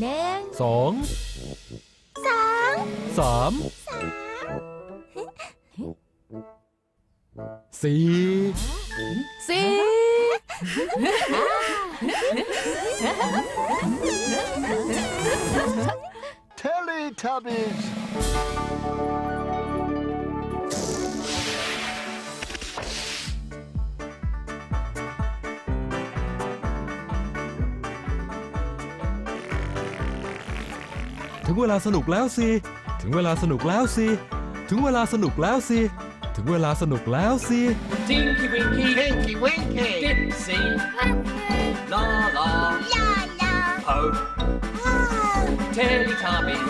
หนึ่งสองสองสามสี่สี่เทล l y t u b b i e s เวลาสนุกแล้วสิ ถึงเวลาสนุกแล้วสิ ถึงเวลาสนุกแล้วสิ ถึงเวลาสนุกแล้วสิ Tinky Winky, Tinky Winky! Dipsy, La La, La la Po, Teletubbies, Teletubbies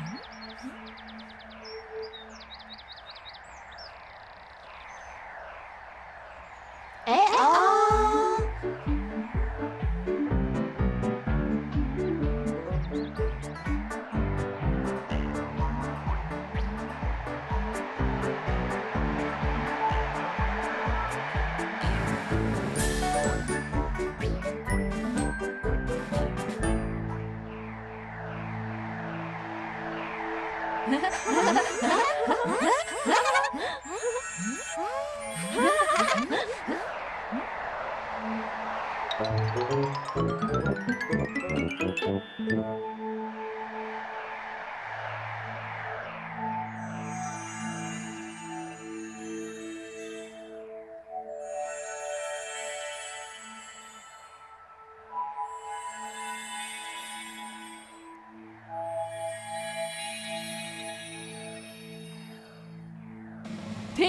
Mm-hmm.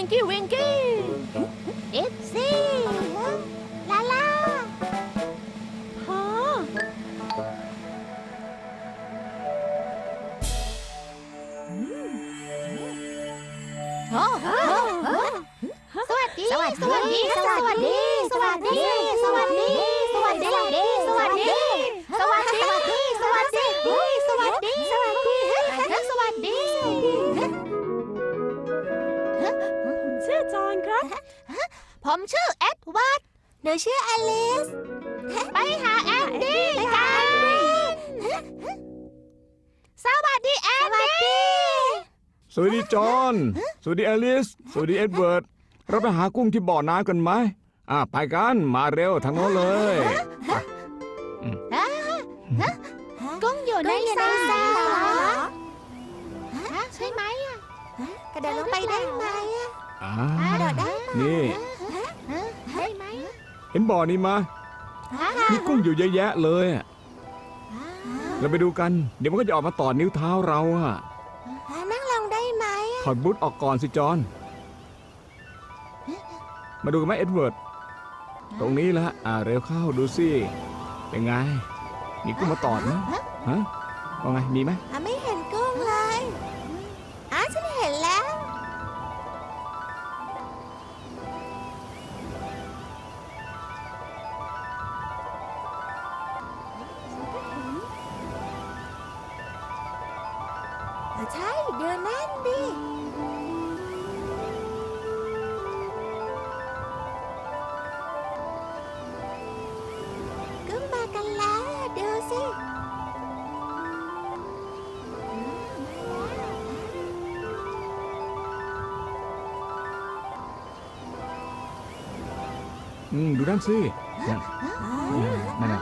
งกี้วิงกี้ดิปซี่ลาลาฮะโอ้โหสวัสดี สวัสดี สวัสดี ผมชื่อเอ็ดวาร์ดหนูชื่ออลิส ไปหาแอนดี้กันสวัสดีแอนดี้สวัสดีจอห์นสวัสดีอลิส สวัสดีเอ็ดเวิร์ด เราไปหากุ้งที่บ่อน้ำกันไหมอะไปกัน มาเร็วทางโน้นเลยกุ้งอยู่ในทรายเหรอฮะใช่ไหมอะกระโดดลงไปได้ไหมอะอ่า กระโดดได้นี่ ได้ไหมเห็นบ่อนี้มามีกุ้งอยู่เยอะแยะเลยอะเราไปดูกัน เดี๋ยวมันก็จะออกมาต่อนิ้วเท้าเราอะนั่งลงได้ไหมถอดบูทออกก่อนสิจอห์นมาดูกันไหมเอ็ดเวิร์ด ตรงนี้ละอ่าเร็วเข้าดูสิ เป็นไง มีกุ้งมาตอดไหมฮะว่าไง มีไหม อืมดูด้านสินั่นนั่นน่ะ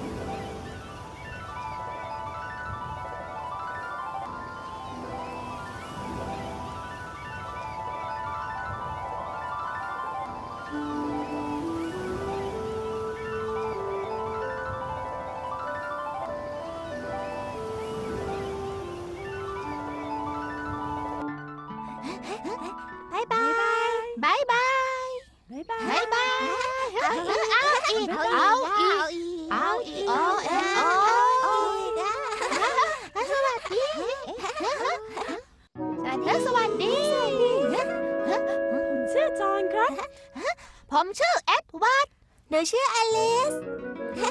ผมชื่อเอ็ดวัร์ดหนูชื่ออลิส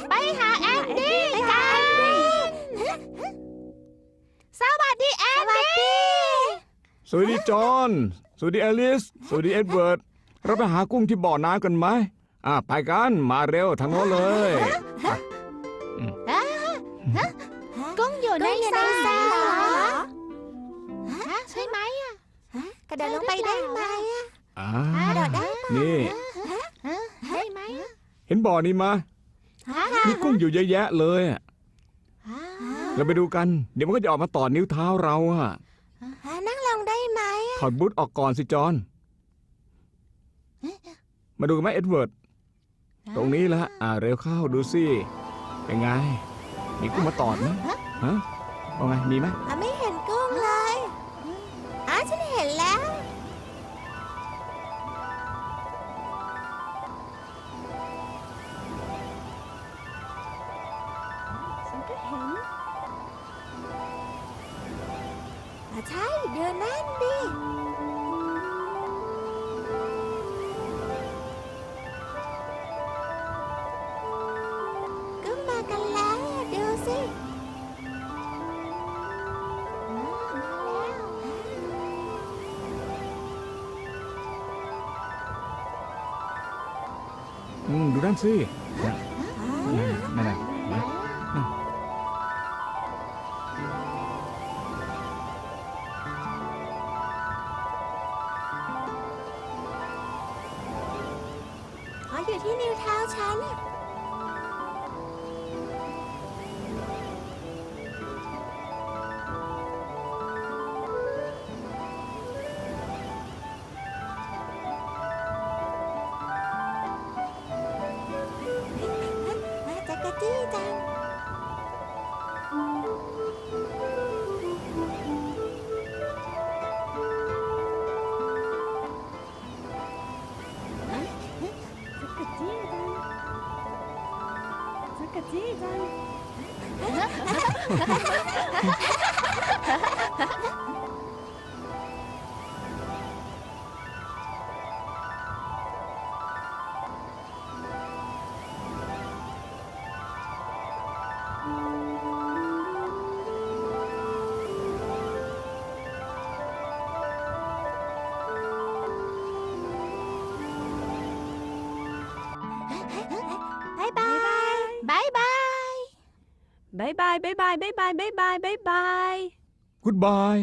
ไปหาแอนดี้กันสวัสดีแอนดี้สวัสดีจอห์นสวัสดีอลิส สวัสดีเอ็ดเวิร์ด เราไปหากุ้งที่บ่อน้ำกันไหมอะไปกัน มาเร็วทางโน้นเลยกุ้งอยู่ในทรายเหรอฮะใช่ไหมอะกระโดดลงไปได้ไหมอะ อ่ากระโดดได้นี่ ได้ไหมเห็นบ่อนี้มามีกุ้งอยู่เยอะแยะเลยอะเราไปดูกัน เดี๋ยวมันก็จะออกมาต่อนิ้วเท้าเราอะนั่งลงได้ไหมถอดบูทออกก่อนสิจอห์นมาดูกันไหมเอ็ดเวิร์ด ตรงนี้ละอ่าเร็วเข้าดูสิเป็นไง มีกุ้งมาตอดไหมฮะว่าไงมีไหมไม่ อืมดูด้ายบายบายบายบายบายบายบาย Goodbye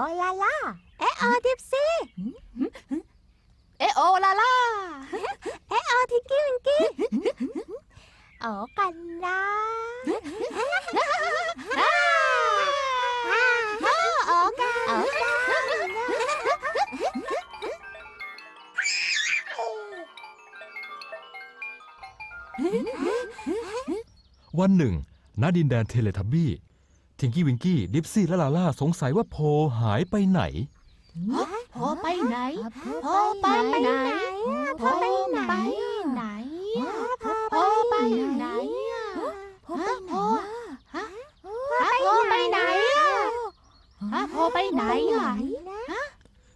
อะโอลาลาเอะโอดิปซี่ เอะโอลาลาเอะโอทิงกี้วิงกี้โอกันนะโอกันโอกันวันหนึ่ง ณดินแดนเทเลทับบี้ ทิงกี้วิงกี้ดิปซี่และลาล่าสงสัยว่าโพหายไปไหน พอไปไหน พอไปไหน พอไปไหนไหนพอไปไหนพอพอฮะพอไปไหนฮะพอไปไหนอะ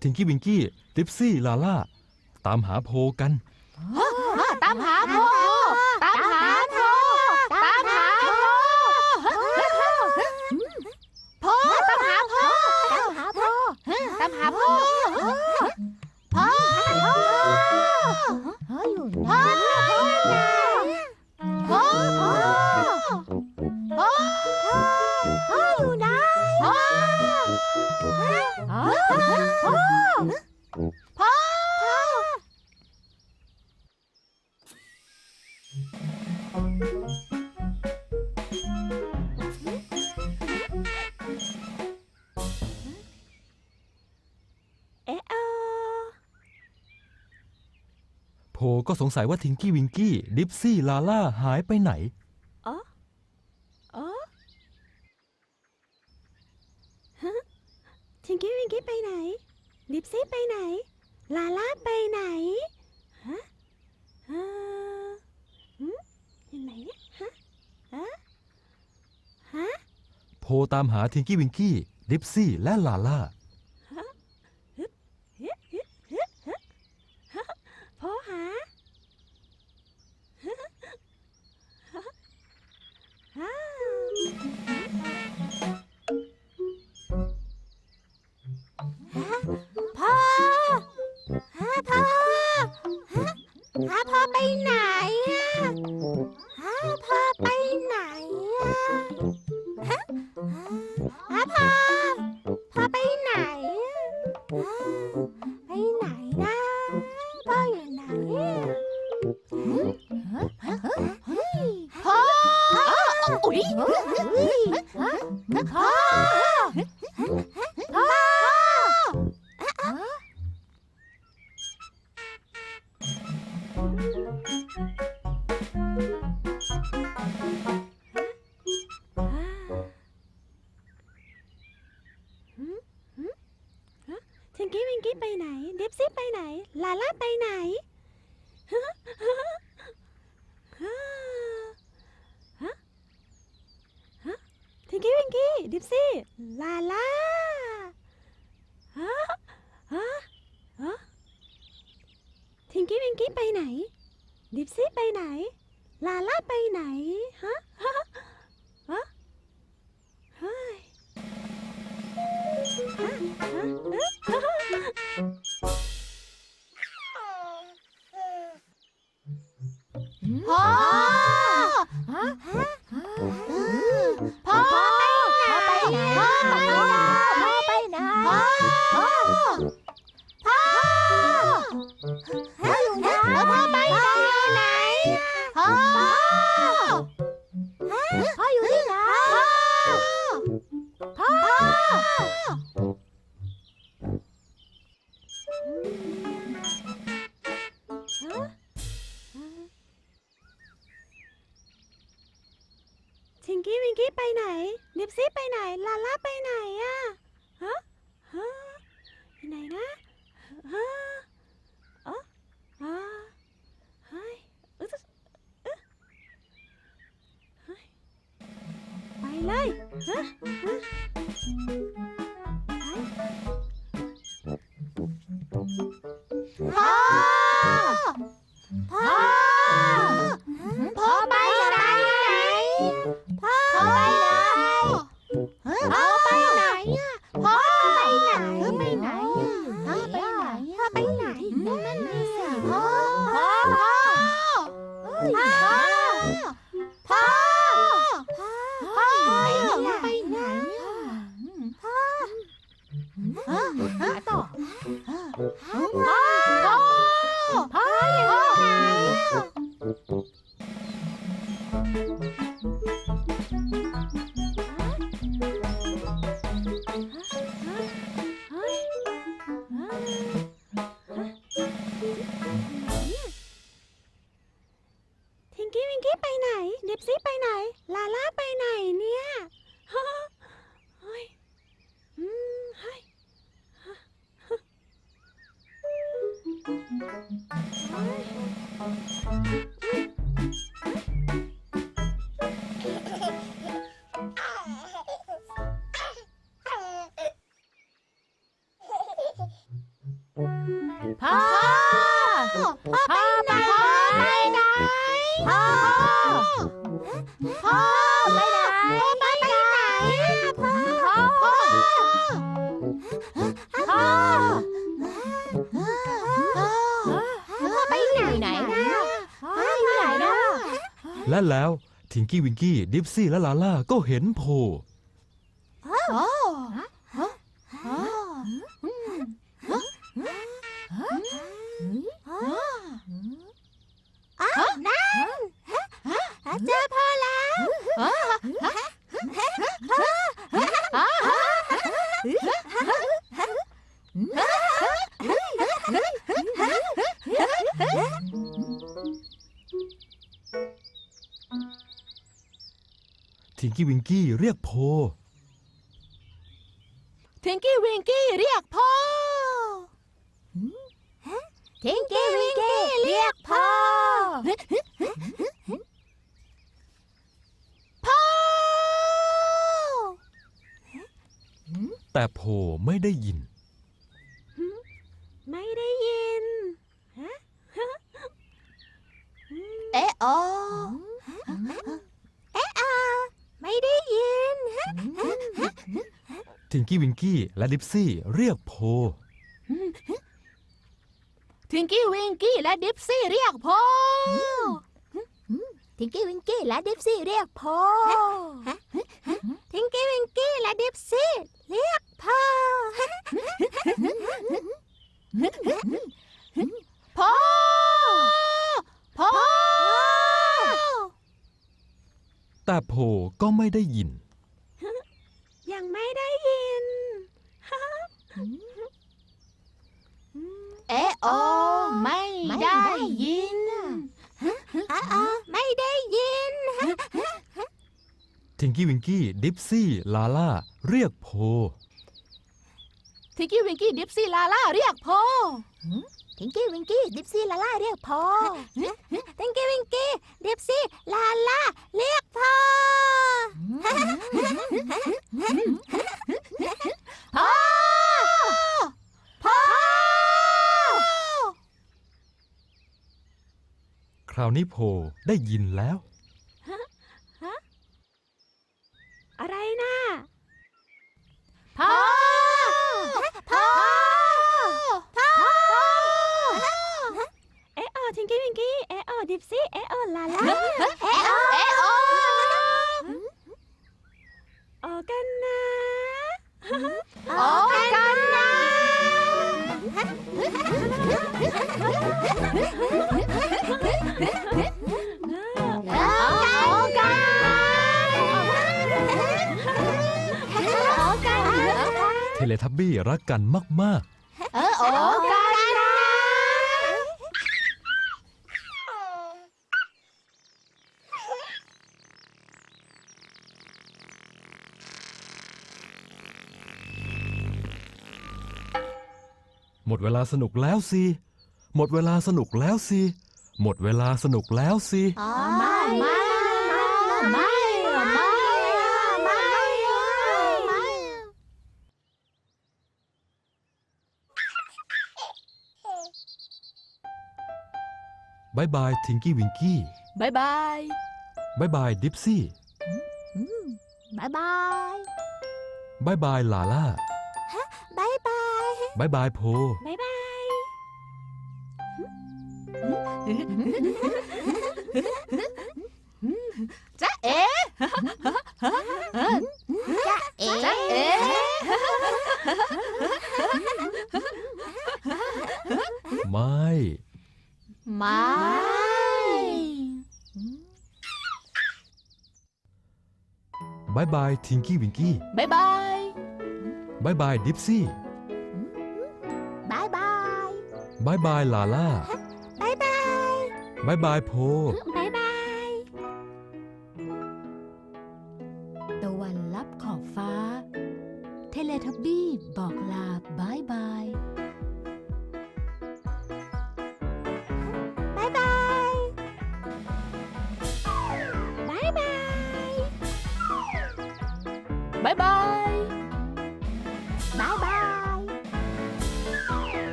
ทิงกี้วิงกี้ดิปซี่ลาล่าตามหาโพกัน ตามหาพอ โพก็สงสัยว่าทิงกี้วิงกี้ดิปซี่ลาล่าหายไปไหน อ๋อฮะทิงกี้วิงกี้ไปไหนลิปซี่ไปไหน ลาล่าไปไหน ฮะฮะหืมอยู่ไหนเนี่ยฮะ ฮะ ฮะ โพตามหาทิงกี้วิงกี้ดิปซี่และลาล่า งกี้วิงกี้ไปไหน เดฟซี่ไปไหน ลาล่าไปไหนฮะฮะฮะฮะทิงกี้วิงกี้เดฟซี่ ลาล่าฮะฮะฮะทิงกี้วิงกี้ไปไหน ดิฟซี่ไปไหน ลาล่าไปไหน ฮะ ฮ ไนดิปซี่ไปไหน ลาลา และแล้วทิงกี้วิงกี้ดิปซี่และลาล่าก็เห็นโพโอ้อ้าวนั่นเจอพ่อแล้ว กี้วิงกี้เรียกโพ ทิงกี้วิงกี้เรียกพ่อทิงกี้วิงกี้เรียกพ่อ พ่อ แต่โพไม่ได้ยิน ไม่ได้ยิน เอะอเอะอาไม่ได้ยิน ทิงกี้วิงกี้ และดิปซี่เรียกโพ ทิงกี้วิงกี้และดิปซี่เรียกพ่อทิงกี้วิงกี้และดิปซี่เรียกพ่อทิงกี้วิงกี้และดิปซี่เรียกพ่อพ่อพ่อแต่โพก็ไม่ได้ยิน ยังไม่ได้ยิน เอะโอไม่ได้ยินอะอะไม่ได้ยิน ทิง กี้วิงกี้ดิปซี่ลาล่าเรียกโพทิงกี้วิงกี้ดิปซี่ลาล่าเรียกพ่อทิงกี้วิงกี้ดิปซี่ลาล่าเรียกพ่อทิงกี้วิงกี้ดิปซี่ลาล่าเรียกพ่อพ่อพ่อคราวนี้โพได้ยินแล้ว อะไรนะ พ่อพ่อพ่อ เอะเออทิงกี้วิงกี้ เอะเออดิฟซี่ เอะเออ ลาลาเอะโอเอะโอออกกันนะออกกันนะออกกันออกกันเทเลทับบี้รักกันมากเออออ หมดเวลาสนุกแล้วสิ หมดเวลาสนุกแล้วสิ หมดเวลาสนุกแล้วสิ อ๋อไม่ไม่ไม่ไม่ไม่ไม่ไม่บายบายทิงกี้วิงกี้บายบายบายบายดิปซี่บายบายบายบายลาล่าบายบาย บายบายโพ บ๊ายบาย จ๊ะเอ๋จ๊ะเอ๋จ๊ะเอ๋ไม่ ไม่ บายบายทิงกี้วิงกี้บายบาย บายบายดิปซี่ บายบายลาล่าบายบายบายบายโพบ๊ายบาย ตะวันลับขอบฟ้า เทเลทับบี้บอกลาบายบาย บายบายบ๊ายบาย บายบาย